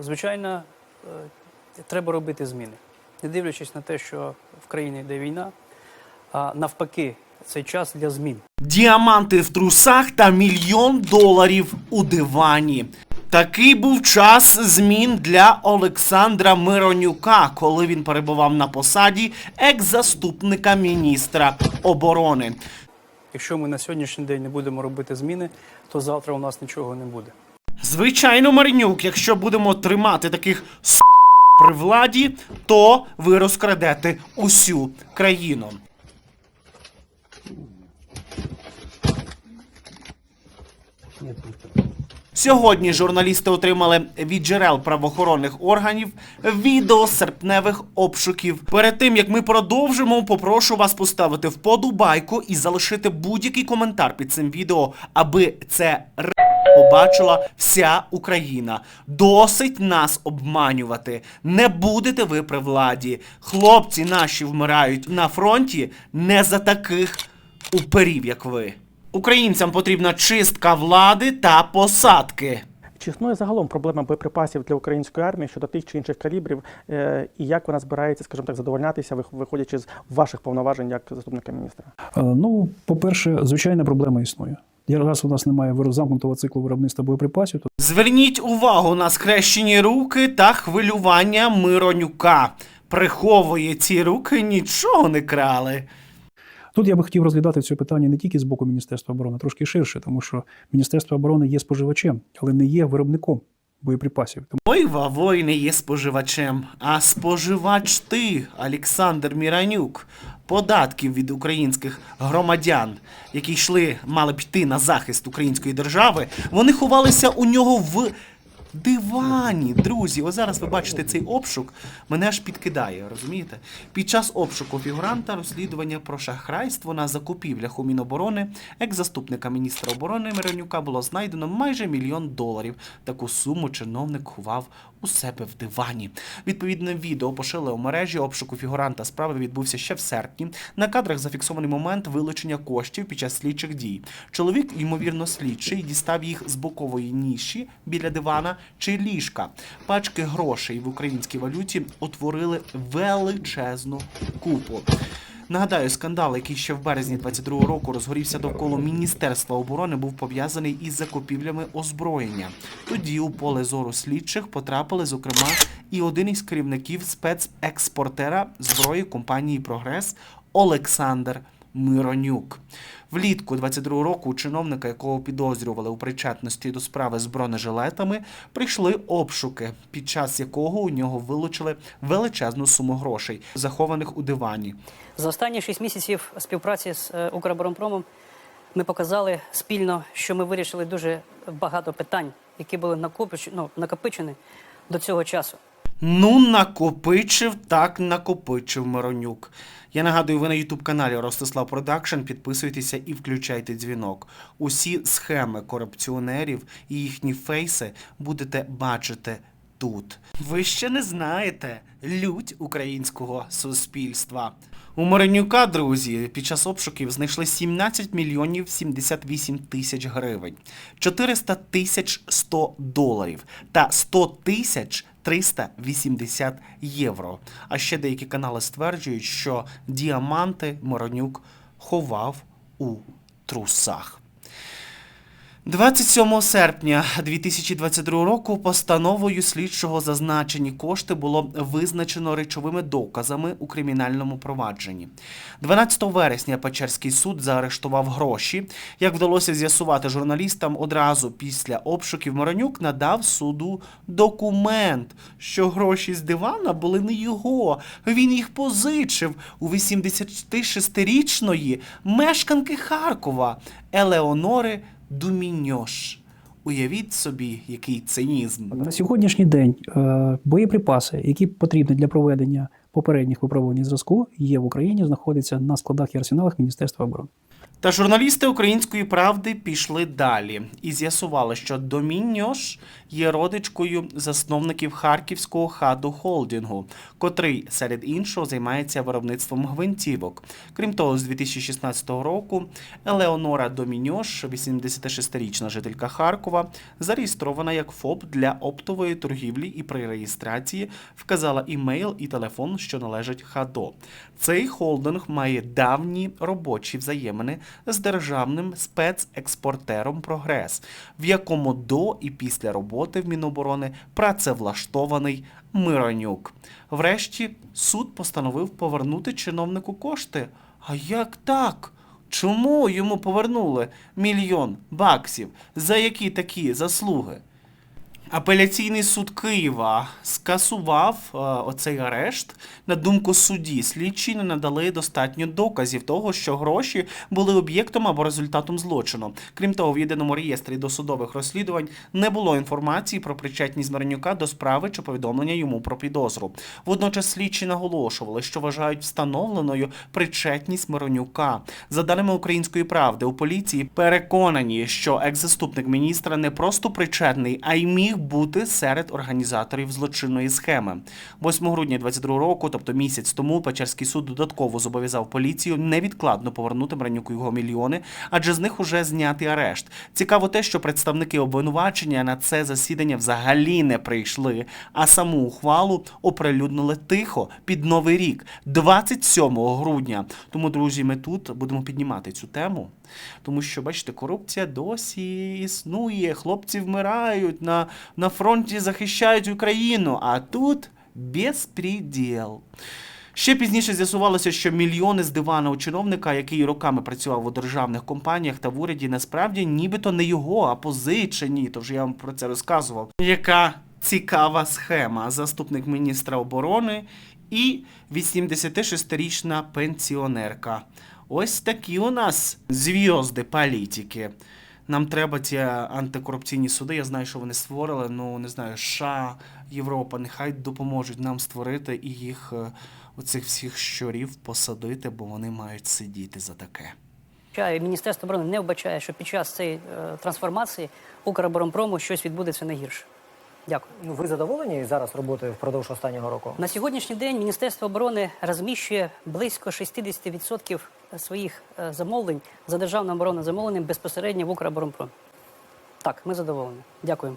Звичайно, е, треба робити зміни, не дивлячись на те, що в країні йде війна, а навпаки, цей час для змін. Діаманти в трусах та мільйон доларів у дивані. Такий був час змін для Олександра Миронюка, коли він перебував на посаді екс-заступника міністра оборони. Якщо ми на сьогоднішній день не будемо робити зміни, то завтра у нас нічого не буде. Звичайно, Маринюк, якщо будемо тримати таких с при владі, то ви розкрадете усю країну. Сьогодні журналісти отримали від джерел правоохоронних органів відео серпневих обшуків. Перед тим як ми продовжимо, попрошу вас поставити вподобайку і залишити будь-який коментар під цим відео, аби це. Побачила вся Україна. Досить нас обманювати. Не будете ви при владі. Хлопці наші вмирають на фронті не за таких уперів, як ви. Українцям потрібна чистка влади та посадки. Чи існує загалом проблема боєприпасів для української армії щодо тих чи інших калібрів, е, і як вона збирається, скажімо так, задовольнятися, виходячи з ваших повноважень як заступника міністра? Е, Ну, по-перше, звичайна проблема існує. Раз у нас немає замкнутого циклу виробництва боєприпасів, то Зверніть увагу на скрещені руки та хвилювання Миронюка. Приховує ці руки, нічого не крали. тут я би хотів розглядати це питання не тільки з боку Міністерства оборони, трошки ширше, тому що Міністерство оборони є споживачем, але не є виробником боєприпасів. Ой, Вавой не є споживачем, а споживач ти, Олександр Міранюк. Податків від українських громадян, які йшли, мали б йти на захист української держави, вони ховалися у нього в дивані. Друзі, ось зараз ви бачите цей обшук, мене аж підкидає, розумієте? Під час обшуку фігуранта розслідування про шахрайство на закупівлях у Міноборони, екс-заступника міністра оборони Миронюка було знайдено майже мільйон доларів. Таку суму чиновник ховав у себе в дивані. Відповідне відео пошили у мережі обшуку фігуранта справи відбувся ще в серпні. На кадрах зафіксований момент вилучення коштів під час слідчих дій. Чоловік, ймовірно, слідчий, дістав їх з бокової ніші біля дивана чи ліжка. Пачки грошей в українській валюті утворили величезну купу. Нагадаю, скандал, який ще в березні 22-го року розгорівся довкола Міністерства оборони, був пов'язаний із закупівлями озброєння. Тоді у поле зору слідчих потрапили, зокрема, і один із керівників спецекспортера зброї компанії Прогрес Олександр Миронюк. Влітку 22-го року у чиновника, якого підозрювали у причетності до справи з бронежилетами, прийшли обшуки, під час якого у нього вилучили величезну суму грошей, захованих у дивані. За останні шість місяців співпраці з е, Укроборонпромом ми показали спільно, що ми вирішили дуже багато питань, які були ну, накопичені до цього часу. Ну, накопичив, так накопичив Миронюк. Я нагадую, ви на Ютуб каналі Ростислав Продакшн. Підписуйтеся і включайте дзвінок. Усі схеми корупціонерів і їхні фейси будете бачити тут. Ви ще не знаєте лють українського суспільства. У Миронюка, друзі, під час обшуків знайшли 17 мільйонів 78 тисяч гривень, 400 тисяч 100 доларів та 100 тисяч 380 євро. А ще деякі канали стверджують, що діаманти Миронюк ховав у трусах. 27 серпня 2022 року постановою слідчого зазначені кошти було визначено речовими доказами у кримінальному провадженні. 12 вересня Печерський суд заарештував гроші. Як вдалося з'ясувати журналістам, одразу після обшуків Моронюк надав суду документ, що гроші з дивана були не його. Він їх позичив у 86-річної мешканки Харкова Елеонори Думіньош. Уявіть собі, який цинізм. на сьогоднішній день е, боєприпаси, які потрібні для проведення попередніх випробувань зразку, є в Україні, знаходяться на складах і арсеналах Міністерства оборони. Та журналісти української правди пішли далі і з'ясували, що Доміньош є родичкою засновників харківського хаду холдингу, котрий серед іншого займається виробництвом гвинтівок. Крім того, з 2016 року Елеонора Доміньош, 86-річна жителька Харкова, зареєстрована як ФОП для оптової торгівлі і при реєстрації вказала імейл і телефон, що належать ХАДО. Цей холдинг має давні робочі взаємини з державним спецекспортером Прогрес, в якому до і після роботи в Міноборони працевлаштований Миронюк. Врешті суд постановив повернути чиновнику кошти. А як так? Чому йому повернули мільйон баксів? За які такі заслуги? Апеляційний суд Києва скасував е, оцей арешт. На думку судді, слідчі не надали достатньо доказів того, що гроші були об'єктом або результатом злочину. Крім того, в єдиному реєстрі досудових розслідувань не було інформації про причетність Миронюка до справи чи повідомлення йому про підозру. Водночас слідчі наголошували, що вважають встановленою причетність Миронюка. За даними української правди, у поліції переконані, що екс-заступник міністра не просто причетний, а й міг бути серед організаторів злочинної схеми. 8 грудня 22 року, тобто місяць тому, Печерський суд додатково зобов'язав поліцію невідкладно повернути Миронюку його мільйони, адже з них уже знятий арешт. Цікаво те, що представники обвинувачення на це засідання взагалі не прийшли, а саму ухвалу оприлюднили тихо під новий рік, 27 грудня. Тому, друзі, ми тут будемо піднімати цю тему, тому що, бачите, корупція досі існує. Хлопці вмирають на, на фронті, захищають Україну, а тут безпреділ. Ще пізніше з'ясувалося, що мільйони з дивана у чиновника, який роками працював у державних компаніях та в уряді, насправді нібито не його, а позичені. Тож я вам про це розказував. Яка цікава схема. Заступник міністра оборони і 86-річна пенсіонерка. Ось такі у нас зв'язди політики. Нам треба ці антикорупційні суди. Я знаю, що вони створили. Ну не знаю, США, Європа, нехай допоможуть нам створити і їх е, оцих всіх щурів посадити, бо вони мають сидіти за таке. Міністерство оборони не вбачає, що під час цієї е, трансформації Укроборонпрому щось відбудеться не гірше. Дякую. Ну, ви задоволені зараз роботою впродовж останнього року? На сьогоднішній день Міністерство оборони розміщує близько 60% своїх е, замовлень за державним оборонним замовленням безпосередньо в Укроборонпром. Так, ми задоволені. Дякуємо.